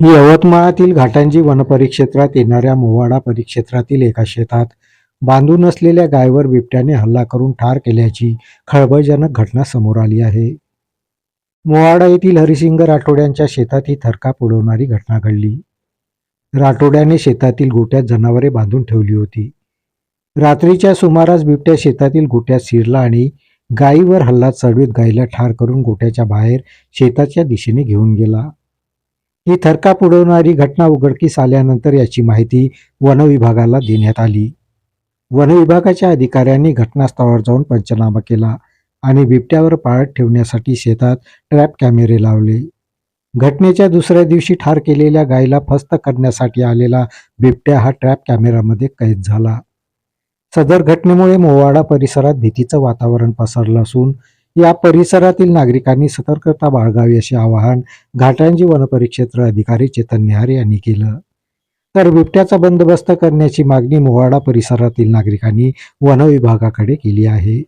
यवतमाळातील घाटांजी वनपरिक्षेत्रात येणाऱ्या मोवाडा परिक्षेत्रातील एका शेतात बांधून असलेल्या गायवर बिबट्याने हल्ला करून ठार केल्याची खळबळजनक घटना समोर आली आहे. मोवाडा येथील हरिसिंग राठोड्यांच्या शेतात ही थरकाप उडवणारी घटना घडली. राठोड्याने शेतातील गोट्यात जनावरे बांधून ठेवली होती. रात्रीच्या सुमारास बिबट्या शेतातील गोट्यात शिरला आणि गायीवर हल्ला चढवीत गायीला ठार करून गोट्याच्या बाहेर शेताच्या दिशेने घेऊन गेला. ही थरकाप उडवणारी घटना उघडकीस आल्यानंतर याची माहिती वनविभागाला देण्यात आली. वनविभागाच्या अधिकाऱ्यांनी घटनास्थळावर जाऊन पंचनामा केला आणि बिबट्यावर पाळत ठेवण्यासाठी शेतात ट्रॅप कॅमेरे लावले. घटनेच्या दुसऱ्या दिवशी ठार केलेल्या गायीला फस्त करण्यासाठी आलेला बिबट्या हा ट्रॅप कॅमेरामध्ये कैद झाला. सदर घटनेमुळे मोवाडा परिसरात भीतीचं वातावरण पसरलं असून या परिसरातील नागरिकांनी सतर्कता बाळगावी असे आवाहन घाटांजी वनपरिक्षेत्र अधिकारी चेतन निहारे यांनी केलं. तर बिबट्याचा बंदोबस्त करण्याची मागणी मोवाडा परिसरातील नागरिकांनी वनविभागाकडे केली आहे.